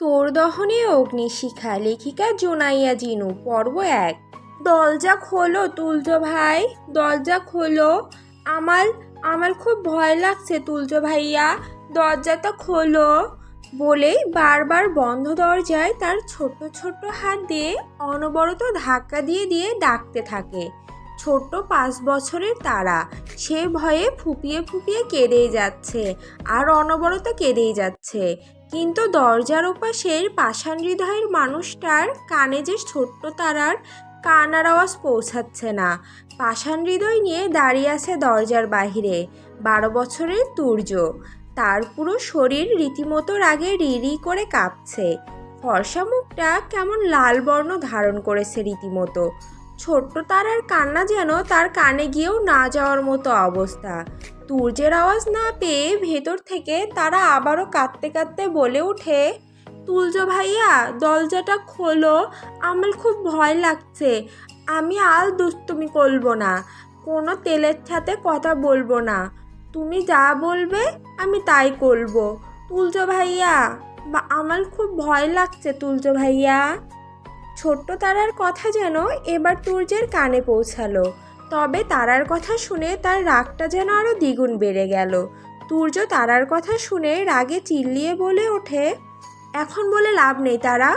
তোর দহনে অগ্নিশিখা, লেখিকা জোনাইয়া জিনু, পর্ব এক। দরজা খোলো তুলজো ভাই, দরজা খোলো। আমার আমার খুব ভয় লাগছে তুলজো ভাইয়া দরজাটা খোলো। বলেই বারবার বন্ধ দরজায় তার ছোট্ট ছোট্ট হাত দিয়ে অনবরত ধাক্কা দিয়ে দিয়ে ডাকতে থাকে। ছোট্ট পাঁচ বছরের তারা। সে ভয়ে ফুপিয়ে ফুপিয়ে কেঁদেই যাচ্ছে আর অনবরত কেঁদেই যাচ্ছে। কিন্তু দরজার ওপাশের পাষাণ হৃদয়ের মানুষটার কানে যে ছোট্ট তারার কানার আওয়াজ পৌঁছাচ্ছে না। পাষাণ হৃদয় নিয়ে দাঁড়িয়ে আছে দরজার বাহিরে। বারো বছরের তুর্য তার পুরো শরীর রীতিমতো রাগে রিরি করে কাঁপছে। ফর্সা মুখটা কেমন লাল বর্ণ ধারণ করেছে রীতিমতো। ছোট্ট তারার কান্না যেন তার কানে গিয়েও না যাওয়ার মতো অবস্থা। তুর্যের আওয়াজ না পেয়ে ভেতর থেকে তারা আবারও কাঁদতে কাঁদতে বলে ওঠে, তুলজ ভাইয়া, দরজাটা খোলো, আমার খুব ভয় লাগছে। আমি আর দুষ্টুমি করব না, কোনো তেলের সাথে কথা বলব না। তুমি যা বলবে, আমি তাই করব। তুলজ ভাইয়া, বা আমার খুব ভয় লাগছে, তুলজ ভাইয়া। ছোট্ট তারার কথা যেন এবার তুর্যের কানে পৌঁছালো। তবে তারার কথা শুনে তার রাগটা যেন আরও দ্বিগুণ বেড়ে গেল। তুর্য তারার কথা শুনে রাগে চিল্লিয়ে বলে ওঠে, এখন বলে লাভ নেই তারা।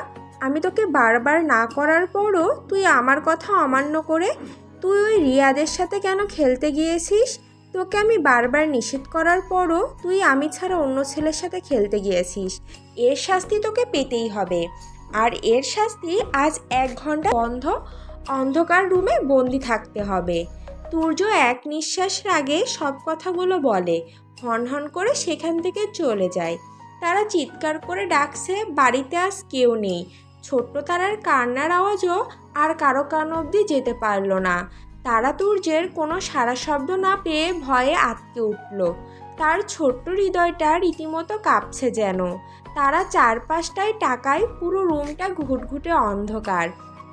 আমি তোকে বারবার না করার পরও তুই আমার কথা অমান্য করে তুই ওই রিয়াদের সাথে কেন খেলতে গিয়েছিস? তোকে আমি বারবার নিষেধ করার পরও তুই আমি ছাড়া অন্য ছেলের সাথে খেলতে গিয়েছিস। এর শাস্তি তোকে পেতেই হবে। আর এর শাস্তি আজ এক ঘণ্টা বন্ধ অন্ধকার রুমে বন্দি থাকতে হবে। তুর্য এক নিঃশ্বাস আগে সব কথাগুলো বলে হন হন করে সেখান থেকে চলে যায়। তারা চিৎকার করে ডাকছে, বাড়িতে আজ কেউ নেই। ছোট্ট তারার কান্নার আওয়াজও আর কারও কান অবধি যেতে পারল না। তারা তুর্যের কোনো সারা শব্দ না পেয়ে ভয়ে আটকে উঠল। তার ছোট্ট হৃদয়টা রীতিমতো কাঁপছে যেন। তারা চারপাশটায় টাকায় পুরো রুমটা ঘুটঘুটে অন্ধকার।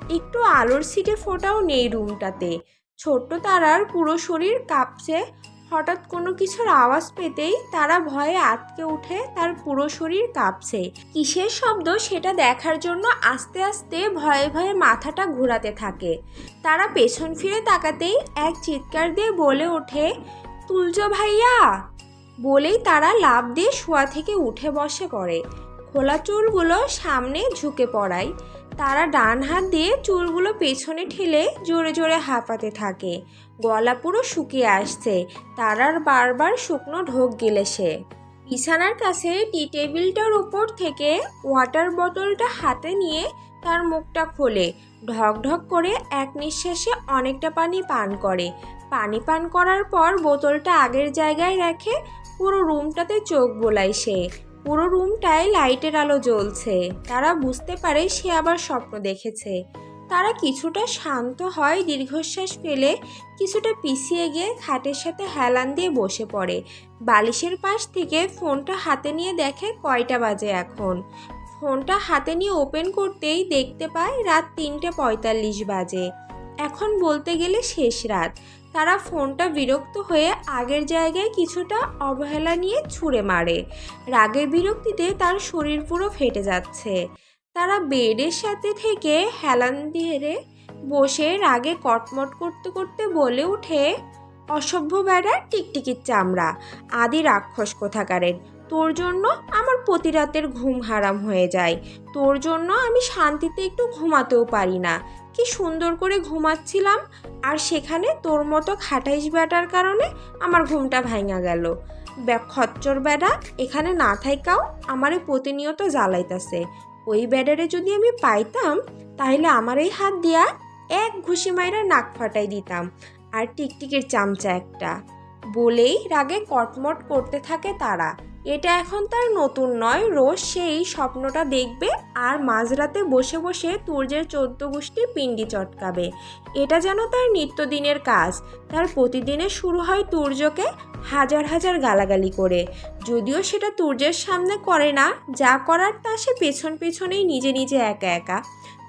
একটু আলোর সিটে ফোটাও নেই রুমটাতে। ছোট্ট তারার পুরো শরীর কাঁপছে। হঠাৎ কোনো কিছুর আওয়াজ পেতেই তারা ভয়ে আটকে উঠে তার পুরো শরীর কাঁপছে। কিসের শব্দ সেটা দেখার জন্য আস্তে আস্তে ভয়ে ভয়ে মাথাটা ঘোরাতে থাকে। তারা পেছন ফিরে তাকাতেই এক চিৎকার দিয়ে বলে ওঠে, তুলজ ভাইয়া! বলেই তারা লাভ দিয়ে শোয়া থেকে উঠে বসে পড়ে। খোলা চুলগুলো সামনে ঝুঁকে পড়ায়। তারা ডান হাত দিয়ে চুলগুলো পেছনে ঠেলে জোরে জোরে হাঁপাতে থাকে। গলা পুরো শুকিয়ে আসছে। তারার বারবার শুকনো ঢোক গেলে সে। বিছানার কাছে টি টেবিলটার উপর থেকে ওয়াটার বোতলটা হাতে নিয়ে তার মুখটা খোলে। ঢক ঢক করে এক নিঃশ্বাসে অনেকটা পানি পান করে। পানি পান করার পর বোতলটা আগের জায়গায় রেখে পুরো রুমটাতে চোখ বোলায় সে। পুরো রুমটায় লাইটের আলো জ্বলছে। তারা বুঝতে পারে সে আবার স্বপ্ন দেখেছে। তারা কিছুটা শান্ত হয়, দীর্ঘশ্বাস ফেলে কিছুটা পিছিয়ে গিয়ে খাটের সাথে হেলান দিয়ে বসে পড়ে। বালিশের পাশ থেকে ফোনটা হাতে নিয়ে দেখে কয়টা বাজে এখন। ফোনটা হাতে নিয়ে ওপেন করতেই দেখতে পায় রাত তিনটে পঁয়তাল্লিশ বাজে। এখন বলতে গেলে শেষ রাত। তারা ফোনটা বিরক্ত হয়ে আগের জায়গায় কিছুটা অবহেলা নিয়ে ছুঁড়ে মারে। রাগের বিরক্তিতে তার শরীর পুরো ফেটে যাচ্ছে। তারা বেডের সাথে থেকে হেলান দিয়ে বসে রাগে কটমট করতে করতে বলে ওঠে, অসভ্য বেড়া টিকটিকির চামড়া। আদি রাক্ষস কোথাকারের। তোর জন্য আমার প্রতি রাতের ঘুম হারাম হয়ে যায়। তোর জন্য আমি শান্তিতে একটু ঘুমাতেও পারি না। কি সুন্দর করে ঘুমাচ্ছিলাম আর সেখানে তোর মতো খাটাইশ বেটার কারণে আমার ঘুমটা ভাঙা গেল। খচ্চর বেড়া এখানে না থাইকাও আমারে প্রতিনিয়ত জ্বালাইতাছে। ওই ব্যাডারে যদি আমি পাইতাম, তাহলে আমার এই হাত দিয়া এক ঘুষি মাইরা নাক ফাটাই দিতাম, আর টিকটিকির চামচা একটা। বলেই রাগে কটমট করতে থাকে তারা। এটা এখন তার নতুন নয়, রোজ সেই স্বপ্নটা দেখবে আর মাঝরাতে বসে বসে তুর্যের চোদ্দ গোষ্ঠী পিণ্ডি চটকাবে। এটা যেন তার নিত্যদিনের কাজ। তার প্রতিদিনে শুরু হয় তুর্যকে হাজার হাজার গালাগালি করে। যদিও সেটা তুর্যের সামনে করে না, যা করার তা সে পেছন পেছনেই নিজে নিজে একা একা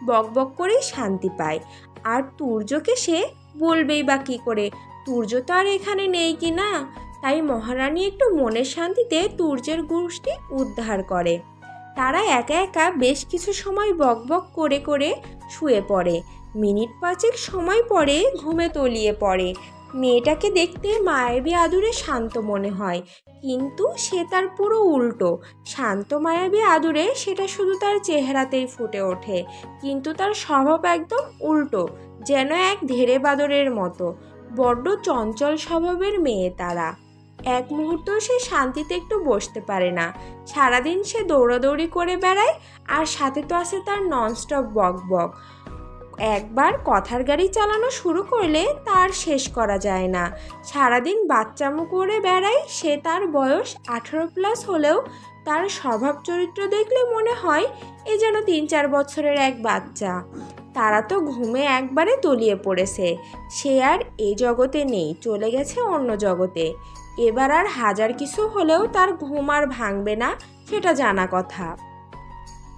বক বক করেই শান্তি পায়। আর তুর্যকে সে বলবেই বা কী করে, তুর্য তো আর এখানে নেই কি না? তাই মহারানী একটু মনের শান্তিতে তুর্যের গোষ্ঠী উদ্ধার করে। তারা একা একা বেশ কিছু সময় বকবক করে করে শুয়ে পড়ে। মিনিট পাঁচেক সময় পরে ঘুমে তলিয়ে পড়ে। মেয়েটাকে দেখতে মায়াবী আদুরে শান্ত মনে হয়, কিন্তু সে তার পুরো উল্টো। শান্ত মায়াবী আদুরে সেটা শুধু তার চেহারাতেই ফুটে ওঠে, কিন্তু তার স্বভাব একদম উল্টো, যেন এক ধেরে বাদরের মতো। বড্ড চঞ্চল স্বভাবের মেয়ে তারা। এক মুহূর্ত সে শান্তিতে একটু বসতে পারে না। সারাদিন সে দৌড়াদৌড়ি করে বেড়ায়, আর সাথে তো আছে তার ননস্টপ বক বক একবার কথার গাড়ি চালানো শুরু করলে তার শেষ করা যায় না। সারাদিন বাচ্চামো করে বেড়ায়, সে তার বয়স আঠারো প্লাস হলেও তার স্বভাব চরিত্র দেখলে মনে হয় এ যেন তিন চার বছরের এক বাচ্চা। তারা তো ঘুমে একবারে তলিয়ে পড়েছে। সে আর এ জগতে নেই, চলে গেছে অন্য জগতে। এবার আর হাজার কিছু হলেও তার ঘুম আর ভাঙবে না, সেটা জানা কথা।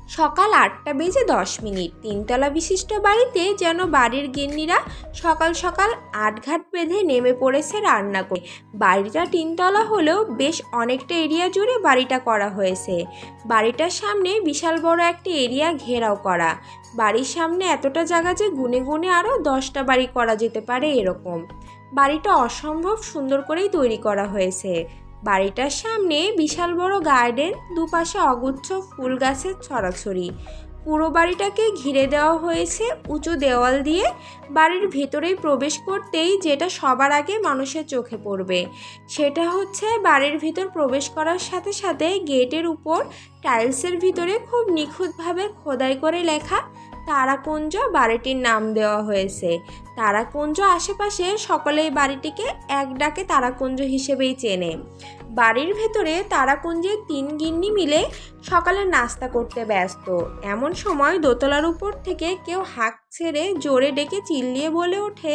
সকাল আটটা বেজে দশ মিনিট। তিনতলা বিশিষ্ট বাড়িতে যেন বাড়ির গিন্নিরা সকাল সকাল আটঘাট বেঁধে নেমে পড়েছে রান্না করে। বাড়িটা তিনতলা হলেও বেশ অনেকটা এরিয়া জুড়ে বাড়িটা করা হয়েছে। বাড়িটার সামনে বিশাল বড় একটা এরিয়া ঘেরাও করা। বাড়ির সামনে এতটা জায়গা যে গুনে গুনে আরও দশটা বাড়ি করা যেতে পারে এরকম। বাড়িটা অসম্ভব সুন্দর করেই তৈরি করা হয়েছে। বাড়িটার সামনে বিশাল বড় গার্ডেন, দুপাশে অগুচ্ছ ফুল গাছের ছড়াছড়ি। পুরো বাড়িটাকে ঘিরে দেওয়া হয়েছে উঁচু দেওয়াল দিয়ে। বাড়ির ভেতরেই প্রবেশ করতেই যেটা সবার আগে মানুষের চোখে পড়বে। সেটা হচ্ছে বাড়ির ভিতর প্রবেশ করার সাথে সাথে গেটের উপর টাইলসের ভিতরে খুব নিখুঁতভাবে খোদাই করে লেখা তারাকুঞ্জ বাড়িটির নাম দেওয়া হয়েছে। তারাকুঞ্জ আশেপাশে সকলেই বাড়িটিকে এক ডাকে তারাকুঞ্জ হিসেবেই চেনে। বাড়ির ভেতরে তারাকুঞ্জের তিন গিন্নি মিলে সকালে নাস্তা করতে ব্যস্ত। এমন সময় দোতলার উপর থেকে কেউ হাঁক ছেড়ে জোরে ডেকে চিল্লিয়ে বলে ওঠে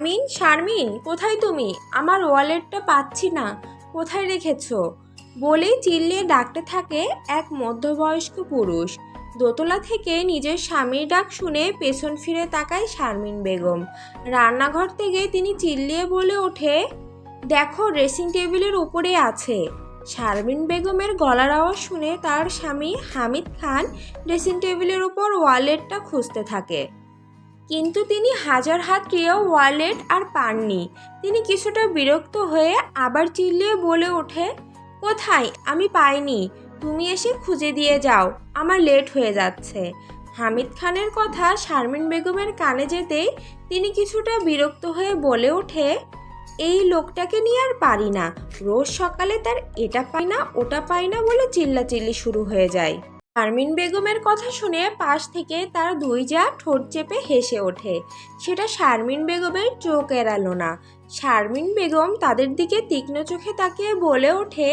মিন শারমিন, কোথায় তুমি? আমার ওয়ালেটটা পাচ্ছি না, কোথায় রেখেছো? বলেই চিল্লিয়ে ডাকতে থাকে এক মধ্যবয়স্ক পুরুষ। দোতলা থেকে নিজের স্বামীর ডাক শুনে পেছন ফিরে তাকায় শারমিন বেগম। রান্নাঘর থেকে তিনি চিল্লিয়ে বলে ওঠে, দেখো ড্রেসিং টেবিলের উপরে আছে। শারমিন বেগমের গলার আওয়াজ শুনে তার স্বামী হামিদ খান ড্রেসিং টেবিলের উপর ওয়ালেটটা খুঁজতে থাকে। কিন্তু তিনি হাজার হাত ক্রিয়াও ওয়ালেট আর পাননি। তিনি কিছুটা বিরক্ত হয়ে আবার চিল্লিয়ে বলে ওঠে, কোথায়? আমি পাইনি। তুমি এসে খুঁজে দিয়ে যাও, আমার লেট হয়ে যাচ্ছে। হামিদ খানের কথা শারমিন বেগমের কানে যেতেই তিনি কিছুটা বিরক্ত হয়ে বলে ওঠে, এই লোকটাকে নিয়ে আর পারি না, রোজ সকালে তার এটা পাই না, ওটা পাই না বলে চিল্লাচিল্লি শুরু হয়ে যায়। শারমিন বেগমের কথা শুনে পাশ থেকে তার দুই যা ঠোঁট চেপে হেসে ওঠে, সেটা শারমিন বেগমের চোখ এড়ালো না। শারমিন বেগম তাদের দিকে তীক্ষ্ণ চোখে তাকিয়ে বলে ওঠে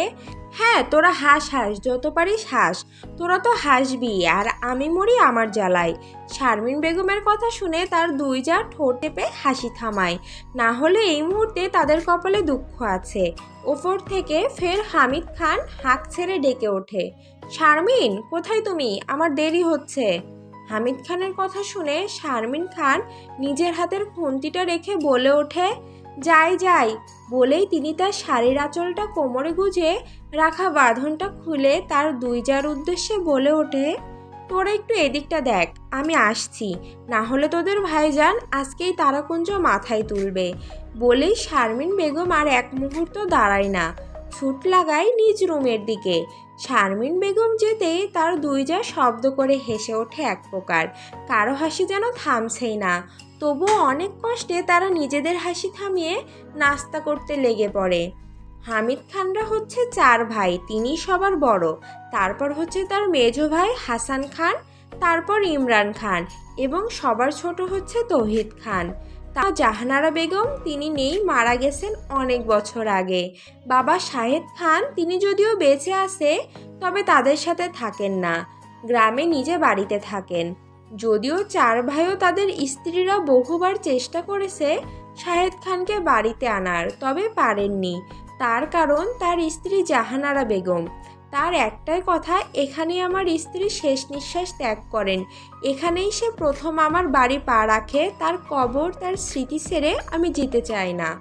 হ্যাঁ তোরা হাস হাস, যত পারিস হাস। তোরা তো হাসবি, আর আমি মরি আমার জ্বালায়। শারমিন বেগমের কথা শুনে তার দুই যা ঠোঁট টেপে হাসি থামায়। না হলে এই মুহূর্তে তাদের কপালে দুঃখ আছে। ওপর থেকে ফের হামিদ খান হাঁক ছেড়ে ডেকে ওঠে, শারমিন, কোথায় তুমি? আমার দেরি হচ্ছে। হামিদ খানের কথা শুনে শারমিন খান নিজের হাতের খুন্তিটা রেখে বলে ওঠে যাই যাই, বলেই তিনি তার শাড়ির আঁচলটা কোমরে গুজে রাখা বাঁধনটা খুলে তার দুই যার উদ্দেশ্যে বলে ওঠে, তোরা একটু এদিকটা দেখ, আমি আসছি। না হলে তোদের ভাইজান আজকেই তারাকুঞ্জ মাথায় তুলবে। বলেই শারমিন বেগম আর এক মুহূর্ত দাঁড়ায় না। ছুট লাগায় নিজ রুমের দিকে। শারমিন বেগম যেতেই তার দুই যা শব্দ করে হেসে ওঠে এক প্রকার। কারও হাসি যেন থামছেই না। তবুও অনেক কষ্টে তারা নিজেদের হাসি থামিয়ে নাস্তা করতে লেগে পড়ে। হামিদ খানরা হচ্ছে চার ভাই, তিনি সবার বড়। তারপর হচ্ছে তার মেজো ভাই হাসান খান, তারপর ইমরান খান এবং সবার ছোট হচ্ছে তৌহিদ খান। তা জাহানারা বেগম, তিনি নেই, মারা গেছেন অনেক বছর আগে। বাবা শাহেদ খান, তিনি যদিও বেঁচে আছে, তবে তাদের সাথে থাকেন না। গ্রামে নিজে বাড়িতে থাকেন। যদিও চার ভাইও তাদের স্ত্রীরা বহুবার চেষ্টা করেছে শাহেদ খানকে বাড়িতে আনার, তবে পারেননি। তার কারণ তার স্ত্রী জাহানারা বেগম। তার একটাই কথা, এখানেই আমার স্ত্রী শেষ নিঃশ্বাস ত্যাগ করেন। এখানেই সে প্রথম আমার বাড়ি পা রাখে। তার কবর, তার স্মৃতি ছেড়ে আমি যেতে চাই না।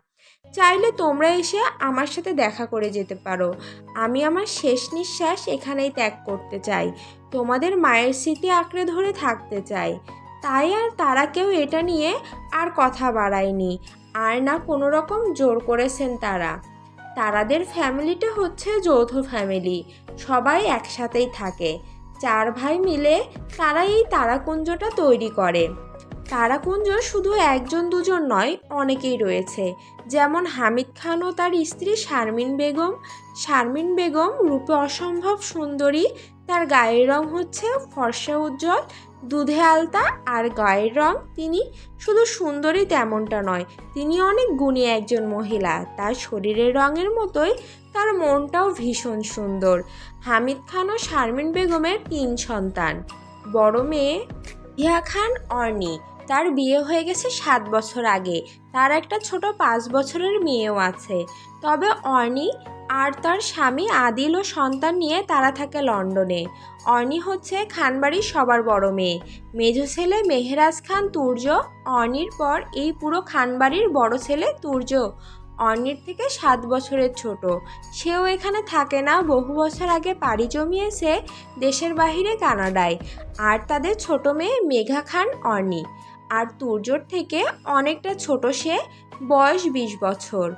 চাইলে তোমরা এসে আমার সাথে দেখা করে যেতে পারো। আমি আমার শেষ নিঃশ্বাস এখানেই ত্যাগ করতে চাই। তোমাদের মায়ের স্মৃতি আঁকড়ে ধরে থাকতে চাই। তাই আর তারা কেউ এটা নিয়ে আর কথা বাড়ায়নি। আর না কোনো রকম জোর করেছেন তারা। তারাদের ফ্যামিলিটা হচ্ছে যৌথ ফ্যামিলি। সবাই একসাথেই থাকে। চার ভাই মিলে তারা এই তারাকুঞ্জটা তৈরি করে। তারাকুঞ্জ শুধু একজন দুজন নয়, অনেকেই রয়েছে। যেমন হামিদ খান ও তার স্ত্রী শারমিন বেগম। শারমিন বেগম রূপে অসম্ভব সুন্দরী, তার গায়ের রং হচ্ছে ফর্সা উজ্জ্বল, দুধে আলতা আর গায়ের রং তিনি শুধু সুন্দরী তেমনটা নয়, তিনি অনেক গুণী একজন মহিলা। তার শরীরের রঙের মতোই তার মনটাও ভীষণ সুন্দর। হামিদ খান ও শারমিন বেগমের তিন সন্তান, বড় মেয়ে ইহা খান অর্নি তার বিয়ে হয়ে গেছে সাত বছর আগে। তার একটা ছোট পাঁচ বছরের মেয়েও আছে। তবে অর্নি আর তার স্বামী আদিল ও সন্তান নিয়ে তারা থাকে লন্ডনে। অর্নি হচ্ছে খানবাড়ির সবার বড় মেয়ে। মেজ ছেলে মেহরাজ খান তুর্য, অর্নির পর এই পুরো খানবাড়ির বড় ছেলে তুর্য। অর্নির থেকে সাত বছরের ছোট। সেও এখানে থাকে না, বহু বছর আগে পাড়ি জমিয়েছে দেশের বাহিরে কানাডায়। আর তাদের ছোট মেয়ে মেঘা খান, অর্নি। আর তুর্যর থেকে অনেকটা ছোট সে বয়স বিশ বছর।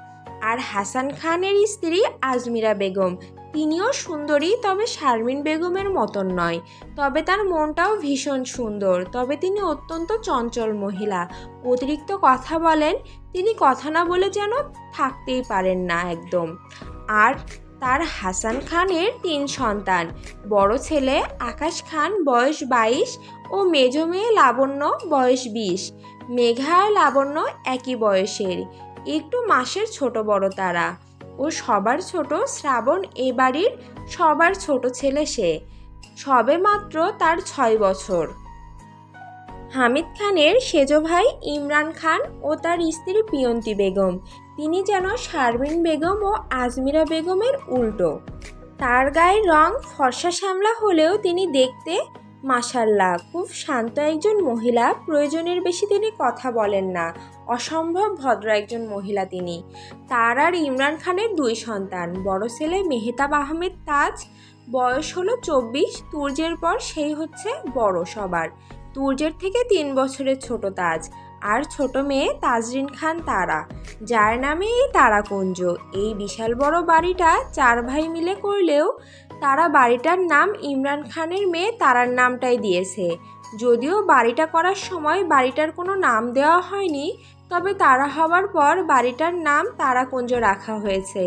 আর হাসান খানের স্ত্রী আজমিরা বেগম, তিনিও সুন্দরী তবে শারমিন বেগমের মতন নয়। তবে তার মনটাও ভীষণ সুন্দর। তবে তিনি অত্যন্ত চঞ্চল মহিলা। অতিরিক্ত কথা বলেন, তিনি কথা না বলে যেন থাকতেই পারেন না একদম। আর তার হাসান খানের তিন সন্তান। বড় ছেলে আকাশ খান বয়স বাইশ ও মেজ মেয়ে লাবণ্য বয়স বিশ। মেঘা আর লাবণ্য একই বয়সের। একটু মাসের ছোট বড় তারা। ও সবার ছোট শ্রাবণ এ বাড়ির সবার ছোট ছেলে সে। সবে মাত্র তার ছয় বছর। হামিদ খানের সেজ ভাই ইমরান খান ও তার স্ত্রী পিয়ন্তি বেগম। তিনি যেন শারমিন বেগম ও আজমিরা বেগমের উল্টো। তার গায়ের রং ফর্সা শ্যামলা হলেও তিনি দেখতে মাসাল্লাহ খুব শান্ত একজন মহিলা, প্রয়োজনের বেশি তিনি কথা বলেন না, অসম্ভব ভদ্র একজন মহিলা তিনি। তার আর ইমরান খানের দুই সন্তান, বড় ছেলে মেহতাব আহমেদ তাজ, বয়স হলো চব্বিশ, তুর্যের পর সেই হচ্ছে বড় সবার। তুর্যের থেকে তিন বছরের ছোট তাজ আর ছোট মেয়ে তাজরিন খান তারা, যার নামে এই তারাকুঞ্জ। এই বিশাল বড় বাড়িটা চার ভাই মিলে করলেও তারা বাড়িটার নাম ইমরান খানের মেয়ে তারার নামটাই দিয়েছে। যদিও বাড়িটা করার সময় বাড়িটার কোনো নাম দেওয়া হয়নি, তবে তারা হওয়ার পর বাড়িটার নাম তারাকুঞ্জ রাখা হয়েছে।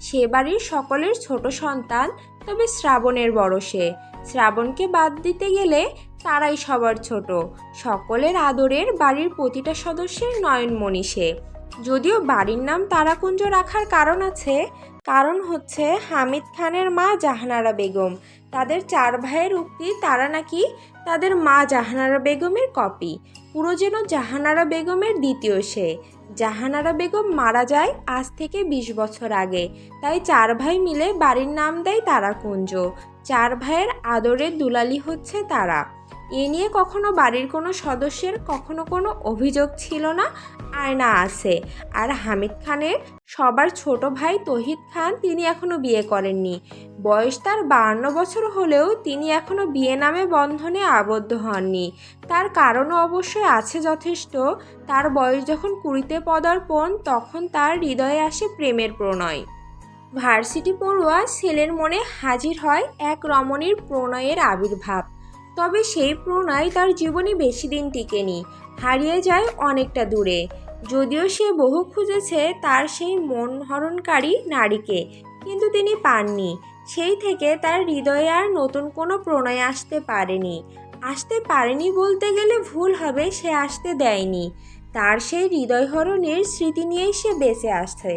সে বাড়ির সকলের ছোট সন্তান, তবে শ্রাবণের বড় সে। শ্রাবণকে বাদ দিতে গেলে তারাই সবার ছোট। সকলের আদরের বাড়ির প্রতিটা সদস্যের নয়নমণি সে। যদিও বাড়ির নাম তারাকুঞ্জ রাখার কারণ আছে, কারণ হচ্ছে হামিদ খানের মা জাহানারা বেগম। তাদের চার ভাইয়ের উক্তি তারা নাকি তাদের মা জাহানারা বেগমের কপি। পুরো যেন জাহানারা বেগমের দ্বিতীয় সে। জাহানারা বেগম মারা যায় আজ থেকে বিশ বছর আগে, তাই চার ভাই মিলে বাড়ির নাম দেয় তারাকুঞ্জ। চার ভাইয়ের আদরের দুলালি হচ্ছে তারা। এ নিয়ে কখনো বাড়ির কোনো সদস্যের কখনো কোনো অভিযোগ ছিল না আর না আছে। আর হামিদ খানের সবার ছোট ভাই তহিদ খান তিনি এখনও বিয়ে করেননি। বয়স তার বাহান্ন বছর হলেও তিনি এখনও বিয়ে নামে বন্ধনে আবদ্ধ হননি। তার কারণও অবশ্যই আছে যথেষ্ট। তার বয়স যখন কুড়িতে পদার্পণ, তখন তার হৃদয়ে আসে প্রেমের প্রণয়। ভার্সিটি পড়ুয়া ছেলের মনে হাজির হয় এক রমণীর প্রণয়ের আবির্ভাব। তবে সেই প্রণয় তার জীবনে বেশি দিন টিকেনি, হারিয়ে যায় অনেকটা দূরে। যদিও সে বহু খুঁজেছে তার সেই মন হরণকারী নারীকে, কিন্তু তিনি পাননি। সেই থেকে তার হৃদয়ে আর নতুন কোনো প্রণয় আসতে পারেনি। আসতে পারেনি বলতে গেলে ভুল হবে সে আসতে দেয়নি। তার সেই হৃদয়হরণের স্মৃতি নিয়েই সে বেঁচে আসছে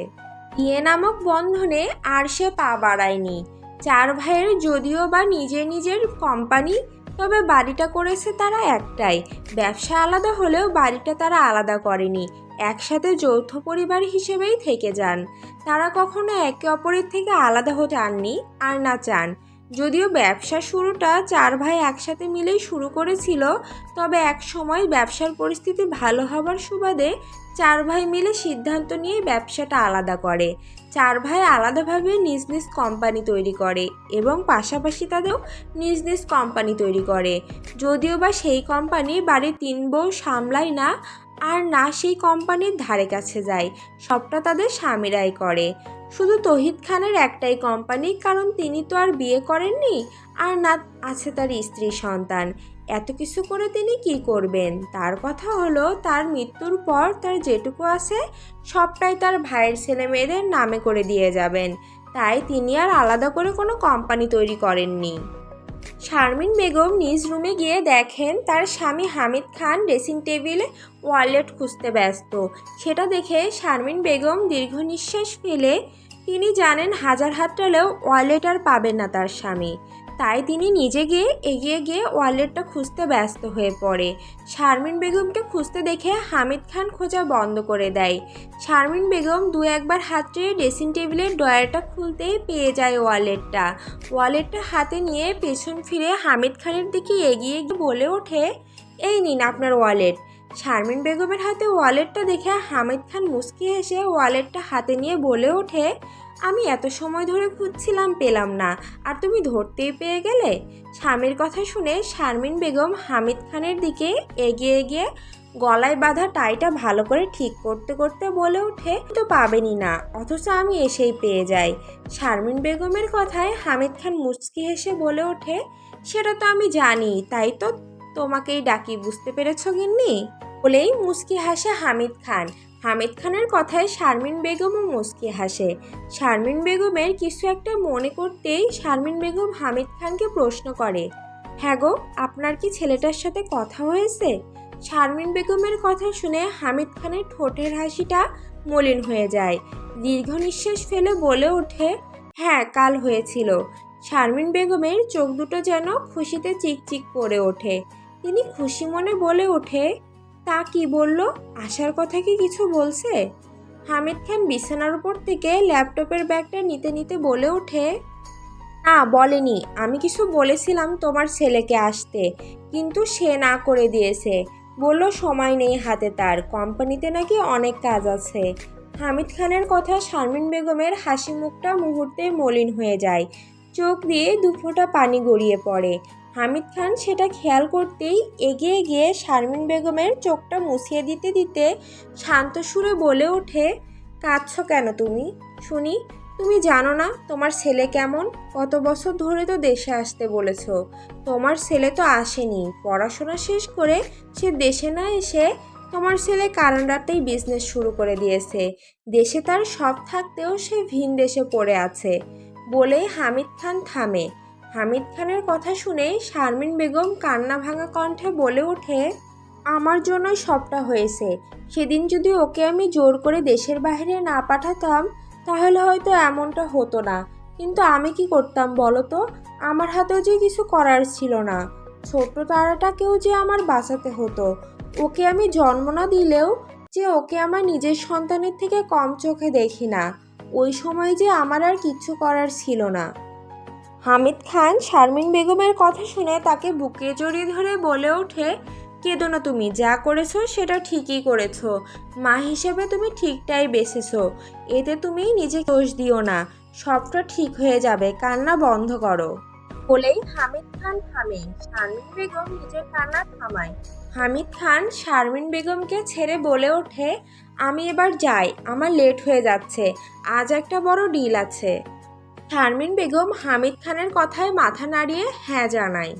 বিয়ে নামক বন্ধনে আর সে পা বাড়ায়নি। চার ভাইয়ের যদিও বা নিজের নিজের কোম্পানি তবে বাড়িটা করেছে তারা একটাই। ব্যবসা আলাদা হলেও বাড়িটা তারা আলাদা করেনি। একসাথে যৌথ পরিবার হিসেবেই থেকে যান। তারা কখনো একে অপরের থেকে আলাদা হতে চাননি আর না চান। যদিও ব্যবসা শুরুটা চার ভাই একসাথে মিলেই শুরু করেছিল, তবে এক সময় ব্যবসার পরিস্থিতি ভালো হবার সুবাদে চার ভাই মিলে সিদ্ধান্ত নিয়ে ব্যবসাটা আলাদা করে। চার ভাই আলাদাভাবে নিজ নিজ কোম্পানি তৈরি করে এবং পাশাপাশি তাদেরও নিজ নিজ কোম্পানি তৈরি করে। যদিও বা সেই কোম্পানি বাড়ির তিন বউ সামলায় না, আর না সেই কোম্পানির ধারে কাছে যায়, সবটা তাদের স্বামীরাই করে। শুধু তহিদ খানের একটাই কোম্পানি কারণ তিনি তো আর বিয়ে করেননি, আর না আছে তার স্ত্রী সন্তান। এত কিছু করে তিনি কি করবেন? তার কথা হলো, তার মৃত্যুর পর তার যেটুকু আছে, সবটাই তার ভাইয়ের ছেলে মেয়েদের নামে করে দিয়ে যাবেন। তাই তিনি আর আলাদা করে কোনো কোম্পানি তৈরি করেননি। শারমিন বেগম নিজ রুমে গিয়ে দেখেন, তার স্বামী হামিদ খান ড্রেসিং টেবিলে ওয়ালেট খুঁজতে ব্যস্ত। সেটা দেখে শারমিন বেগম দীর্ঘ নিঃশ্বাস ফেলে, তিনি জানেন হাজার হাতটালেও ওয়ালেট আর পাবেন না তার স্বামী। তাই তিনি নিজে গিয়ে এগিয়ে গিয়ে ওয়ালেটটা খুঁজতে ব্যস্ত হয়ে পড়ে। শারমিন বেগমকে খুঁজতে দেখে হামিদ খান খোঁজা বন্ধ করে দেয়। শারমিন বেগম দু একবার হাত চেয়ে ড্রেসিং টেবিলের ডয়ারটা খুলতেই পেয়ে যায় ওয়ালেটটা। ওয়ালেটটা হাতে নিয়ে পেছন ফিরে হামিদ খানের দিকে এগিয়ে গিয়ে বলে ওঠে, এই নিন আপনার ওয়ালেট। শারমিন বেগমের হাতে ওয়ালেটটা দেখে হামিদ খান মুচকি হেসে ওয়ালেটটা হাতে নিয়ে বলে ওঠে আমি এত সময় ধরে খুঁজছিলাম পেলাম না। আর তুমি ধরতেই পেয়ে গেলে? স্বামীর কথা শুনে শারমিন বেগম হামিদ খানের দিকে এগিয়ে গিয়ে গলায় বাঁধা টাইটা ভালো করে ঠিক করতে করতে বলে ওঠে তো পাবেনই না, অথচ আমি এসেই পেয়ে যাই। শারমিন বেগমের কথায় হামিদ খান মুচকি হেসে বলে ওঠে, সেটা তো আমি জানি, তাই তো তোমাকেই ডাকি, বুঝতে পেরেছ গিন্নি? বলেই মুচকি হাসে হামিদ খান। হামিদ খানের কথায় শারমিন বেগমও মুচকি হাসে। শারমিন বেগমের কিছু একটা মনে করতেই শারমিন বেগম হামিদ খানকে প্রশ্ন করে হ্যাঁ গো, আপনার কি ছেলেটার সাথে কথা হয়েছে? শারমিন বেগমের কথা শুনে হামিদ খানের ঠোঁটের হাসিটা মলিন হয়ে যায়। দীর্ঘ নিঃশ্বাস ফেলে বলে ওঠে হ্যাঁ কাল হয়েছিল। শারমিন বেগমের চোখ দুটো যেন খুশিতে চিকচিক করে ওঠে। তিনি খুশি মনে বলে ওঠে তা কি বলল? আসার কথা কি কিছু বলছে? হামিদ খান বিছানার উপর থেকে ল্যাপটপের ব্যাগটা নিতে নিতে বলে ওঠে, না, বলেনি। আমি কিছু বলেছিলাম তোমার ছেলেকে আসতে, কিন্তু সে না করে দিয়েছে। বলল, সময় নেই হাতে তার। কোম্পানিতে নাকি অনেক কাজ আছে। হামিদ খানের কথা শারমিন বেগমের হাসি মুখটা মুহূর্তে মলিন হয়ে যায়। চোখ দিয়ে দুফোঁটা পানি গড়িয়ে পড়ে। হামিদ খান সেটা খেয়াল করতেই এগিয়ে গিয়ে শারমিন বেগমের চোখটা মুছিয়ে দিতে দিতে শান্ত সুরে বলে ওঠে, কাঁদছ কেন তুমি? শুনি, তুমি জানো না তোমার ছেলে কেমন? কত বছর ধরে তো দেশে আসতে বলেছ। তোমার ছেলে তো আসেনি। পড়াশোনা শেষ করে সে দেশে না এসে তোমার ছেলে কানাডাতেই বিজনেস শুরু করে দিয়েছে। দেশে তার সব থাকতেও সে ভিন দেশে পড়ে আছে। বলেই হামিদ খান থামে। হামিদ খানের কথা শুনে শারমিন বেগম কান্না ভাঙা কণ্ঠে বলে ওঠে, আমার জন্যই সবটা হয়েছে। সেদিন যদি ওকে আমি জোর করে দেশের বাইরে না পাঠাতাম, তাহলে হয়তো এমনটা হতো না। কিন্তু আমি কি করতাম বলো তো? আমার হাতেও যে কিছু করার ছিল না। ছোট্ট তারাটাকেও যে আমার বাঁচাতে হতো। ওকে আমি জন্ম না দিলেও যে ওকে আমার নিজের সন্তানের থেকে কম চোখে দেখি না। ওই সময় যে আমার আর কিচ্ছু করার ছিল না। হামিদ খান শারমিন বেগমের কথা শুনে তাকে বুকে জড়িয়ে ধরে বলে ওঠে, কেঁদো না তুমি, যা করেছ সেটা ঠিকই করেছ। মা হিসেবে তুমি ঠিকটাই বেছেছো। এতে তুমি নিজে দোষ দিও না। সবটা ঠিক হয়ে যাবে, কান্না বন্ধ করো। বলেই হামিদ খান থামে। শারমিন বেগম নিজের কান্না থামায়। হামিদ খান শারমিন বেগমকে ছেড়ে বলে ওঠে, আমি এবার যাই, আমার লেট হয়ে যাচ্ছে। আজ একটা বড় ডিল আছে। শারমিন বেগম হামিদ খানের কথায় মাথা নাড়িয়ে হ্যাঁ জানায়।